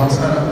നമസ്കാരം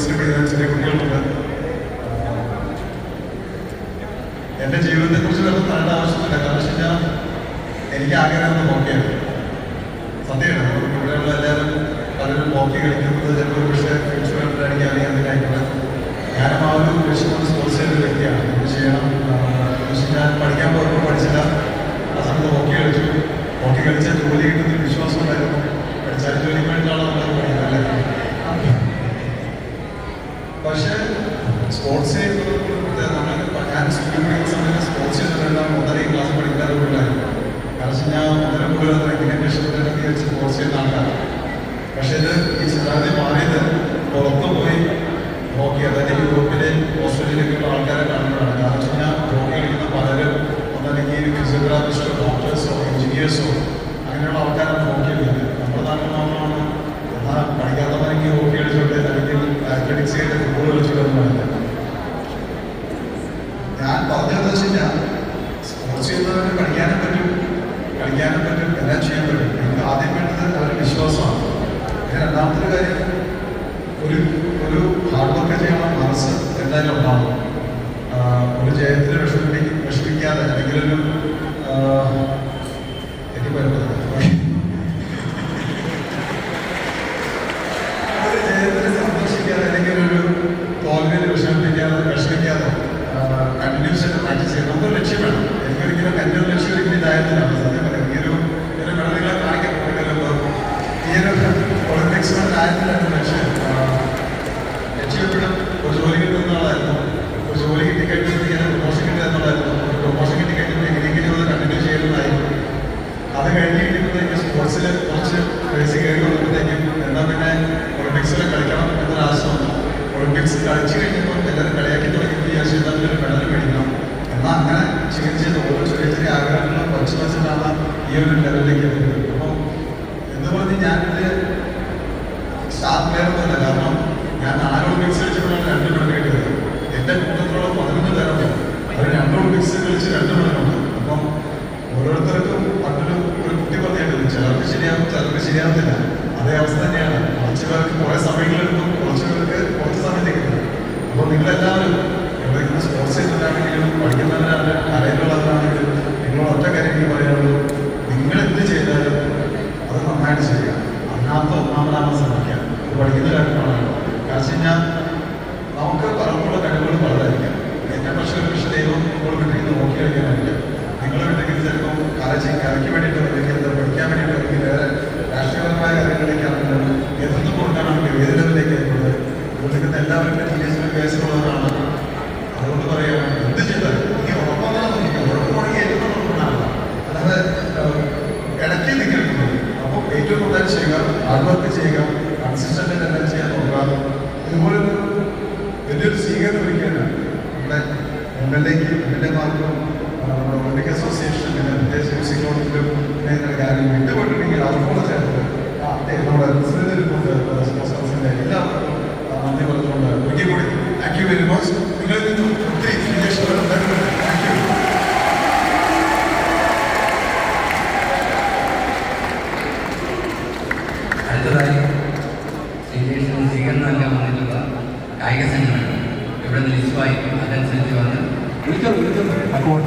പഠിക്കുന്ന ചെറിയ കുട്ടികളുണ്ട് എന്റെ ജീവിതത്തെ കുറിച്ച് പറയേണ്ട ആവശ്യമില്ല കാരണം വെച്ച് കഴിഞ്ഞാൽ എനിക്ക് ആഗ്രഹം ഹോക്കിയാണ്. സത്യമാണ്. ഇവിടെയുള്ള എല്ലാവരും പലരും ഹോക്കി കളിക്കുന്നത് ചിലപ്പോൾ പക്ഷേ ഫ്യൂച്ചർ എനിക്ക് അറിയാൻ ഞാനും ആ ഒരു ലക്ഷ്യം സ്പോർട്സ് ചെയ്യുന്ന വ്യക്തിയാണ് എന്ത് ചെയ്യണം പക്ഷേ ഞാൻ പഠിക്കാൻ പോയപ്പോൾ പഠിച്ചില്ല ആ സമയത്ത് ഹോക്കി കളിച്ചു ഹോക്കി കളിച്ചാൽ ജോലി കിട്ടുന്ന വിശ്വാസം ഉണ്ടായിരുന്നു പഠിച്ചാൽ ജോലിക്ക് വേണ്ടിയിട്ടാണ് നമ്മൾ പഠിക്കുന്നത് അല്ലേ പക്ഷേ സ്പോർട്സ് നമ്മൾ ഞാൻ സ്കൂളിൽ സ്പോർട്സ് ചെയ്യുന്നതെല്ലാം ഒന്നര ക്ലാസ് പഠിക്കാതെ കാരണം കഴിഞ്ഞാൽ ഒന്നര കൂടുതൽ ക്രിക്കറ്റ് സ്പോർട്സ് ചെയ്യുന്ന പക്ഷേ ഇത് ഈ ചിന്താഗതി മാറിയത് പുറത്തു പോയി ഹോക്കി അതായത് യൂറോപ്പിലെ ഓസ്ട്രേലിയയിലേക്കുള്ള ആൾക്കാരെ കാണുമ്പോഴാണ് കാരണം വെച്ച് കഴിഞ്ഞാൽ ഹോക്കി കളിക്കുന്ന പലരും ഒന്നല്ലെങ്കിൽ ഫിസിയോതെറാപ്പിസ്റ്റോ ഡോക്ടേഴ്സോ എഞ്ചിനീയേഴ്സോ അങ്ങനെയുള്ള ആൾക്കാരാണ് ഹോക്കി കളിക്കുന്നത് നമ്മുടെ നാട്ടിൽ മാത്രമാണ് എന്നാൽ പഠിക്കാത്തവരെങ്കിൽ ഹോക്കി കളിച്ചോട്ടെ അല്ലെങ്കിൽ അത്ലറ്റിക്സ് ചെയ്ത് ഫുട്ബോൾ കളിച്ചോട്ടെ എന്ന് പറയുന്നത് ഞാൻ പറഞ്ഞത് സ്പോർട്സ് ചെയ്യുന്നവർക്ക് കളിക്കാനും പറ്റും കളിക്കാനും പറ്റും എല്ലാം ചെയ്യാൻ പറ്റും. നമുക്ക് ആദ്യം വേണ്ടത് അവരുടെ വിശ്വാസമാണ്. പിന്നെ രണ്ടാമത്തെ കാര്യം ഒരു ഒരു ഹാർഡ് വർക്ക് ചെയ്യണം. മനസ്സ് എന്തായാലും ഉണ്ടാവും ഒരു ജയത്തിന് വിഷമിപ്പിക്കാതെ അല്ലെങ്കിൽ ഒരു എനിക്ക് വരുന്നത് ഈ ഒരു ലെവലിലേക്ക് എത്തുന്നത് അപ്പം എന്ന് പറഞ്ഞ് ഞാനിത് പ്ലെയർ കാരണം ഞാൻ നാല് മിക്സ് കളിച്ചപ്പോഴാണ് രണ്ട് മണി കിട്ടിയത് എന്റെ കൂട്ടത്തിലുള്ള പതിനൊന്ന് പേരുണ്ട്. അവർ രണ്ടോ മിക്സ് കളിച്ച് രണ്ട് മെഡലുണ്ട് അപ്പം ഓരോരുത്തർക്കും പണ്ടൊരു ഒരു കുട്ടി പറഞ്ഞിട്ടുണ്ട് ചിലർക്ക് ശരിയാകും ചിലർക്ക് ശരിയാകത്തില്ല അതേ അവസ്ഥ തന്നെയാണ്. കുറച്ച് പേർക്ക് കുറേ സമയങ്ങളെടുക്കും കുറച്ച് പേർക്ക് കുറച്ച് സമയത്തേക്ക് അപ്പോൾ നിങ്ങളെല്ലാവരും എവിടെയെങ്കിലും സ്പോർട്സ് ചെയ്യുന്നവരാണെങ്കിലും പഠിക്കുന്നവരാണ് കലയിലുള്ളവരാണെങ്കിലും നിങ്ങളോട് ഒറ്റ കാര്യം എനിക്ക് പറയാനുള്ളൂ നിങ്ങൾ എന്ത് ചെയ്താലും അത് നന്നായിട്ട് ചെയ്യുക അതിനകത്ത് ഒന്നാമതാണ് ശ്രമിക്കുക അത് പഠിക്കുന്ന കാര്യമാണ് കാരണം വെച്ച് കഴിഞ്ഞാൽ നമുക്ക് പലർക്കുള്ള കഴിവുകൾ വളരായിരിക്കാം എന്റെ പക്ഷേ പക്ഷേ ദൈവം ഇപ്പോൾ വിട്ടിരിക്കുന്ന നോക്കി കളിക്കാനായിരിക്കാം നിങ്ങൾ ചിലപ്പോൾ കല ചെയ്യും കലയ്ക്ക് വേണ്ടിയിട്ട് അല്ലെങ്കിൽ പഠിക്കാൻ വേണ്ടിയിട്ട് അല്ലെങ്കിൽ വേറെ എം എൽ എക്ക് എം എൽ എമാർക്കും നമ്മുടെ ഒളിമ്പിക് അസോസിയേഷൻ പിന്നെ പ്രത്യേകിച്ച് മ്യൂസിക് കൗൺസിലും ഞാൻ വിട്ടുപോയിട്ടുണ്ടെങ്കിൽ അതുപോലെ ചേർത്ത് നമ്മുടെ ഇരിപ്പുണ്ട്, എല്ലാവർക്കും നന്ദി പറഞ്ഞുകൊണ്ട് ഒരിക്കൽ കൂടി. താങ്ക് യു വെരി മച്ച് നിങ്ങളിൽ നിന്നും ഒത്തിരി ഉണ്ടായിട്ടുണ്ട് താങ്ക് യു അടുത്തതായി സീനിയേഴ്സിന് സ്വീകരണം നൽകാൻ വന്നിട്ടുള്ള കായിക സംഘടന. ഇവിടെ നിന്ന് ലിസ്റ്റ് വായിക്കും അതനുസരിച്ച് വന്ന് വിളിച്ചോ വിളിച്ചോ. അപ്പോൾ